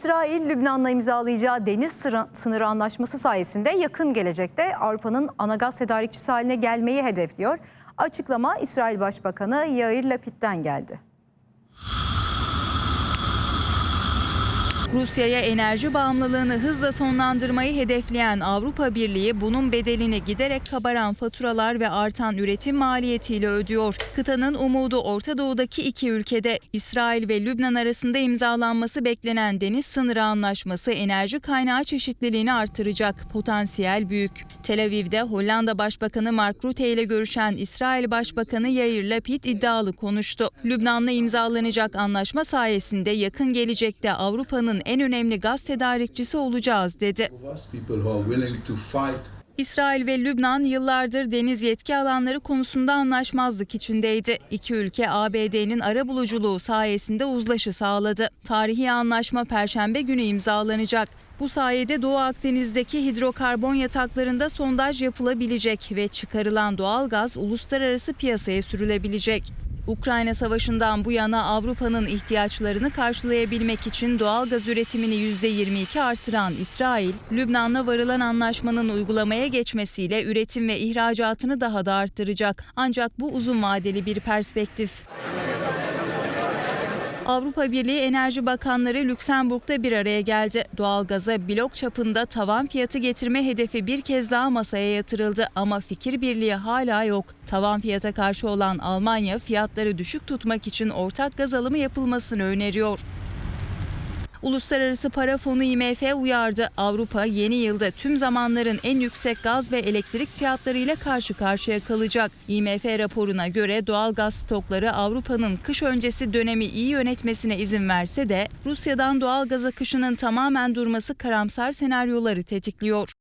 İsrail, Lübnan'la imzalayacağı deniz sınırı anlaşması sayesinde yakın gelecekte Avrupa'nın ana gaz tedarikçisi haline gelmeyi hedefliyor. Açıklama İsrail Başbakanı Yair Lapid'den geldi. Rusya'ya enerji bağımlılığını hızla sonlandırmayı hedefleyen Avrupa Birliği bunun bedelini giderek kabaran faturalar ve artan üretim maliyetiyle ödüyor. Kıtanın umudu Orta Doğu'daki iki ülkede İsrail ve Lübnan arasında imzalanması beklenen deniz sınırı anlaşması enerji kaynağı çeşitliliğini artıracak. Potansiyel büyük. Tel Aviv'de Hollanda Başbakanı Mark Rutte ile görüşen İsrail Başbakanı Yair Lapid iddialı konuştu. Lübnan'la imzalanacak anlaşma sayesinde yakın gelecekte Avrupa'nın en önemli gaz tedarikçisi olacağız dedi. İsrail ve Lübnan yıllardır deniz yetki alanları konusunda anlaşmazlık içindeydi. İki ülke ABD'nin ara buluculuğu sayesinde uzlaşı sağladı. Tarihi anlaşma Perşembe günü imzalanacak. Bu sayede Doğu Akdeniz'deki hidrokarbon yataklarında sondaj yapılabilecek ve çıkarılan doğal gaz uluslararası piyasaya sürülebilecek. Ukrayna Savaşı'ndan bu yana Avrupa'nın ihtiyaçlarını karşılayabilmek için doğal gaz üretimini %22 artıran İsrail, Lübnan'la varılan anlaşmanın uygulamaya geçmesiyle üretim ve ihracatını daha da arttıracak. Ancak bu uzun vadeli bir perspektif. Avrupa Birliği Enerji Bakanları Lüksemburg'da bir araya geldi. Doğalgaza blok çapında tavan fiyatı getirme hedefi bir kez daha masaya yatırıldı ama fikir birliği hala yok. Tavan fiyata karşı olan Almanya fiyatları düşük tutmak için ortak gaz alımı yapılmasını öneriyor. Uluslararası Para Fonu IMF uyardı. Avrupa yeni yılda tüm zamanların en yüksek gaz ve elektrik fiyatlarıyla karşı karşıya kalacak. IMF raporuna göre doğal gaz stokları Avrupa'nın kış öncesi dönemi iyi yönetmesine izin verse de Rusya'dan doğal gaz akışının tamamen durması karamsar senaryoları tetikliyor.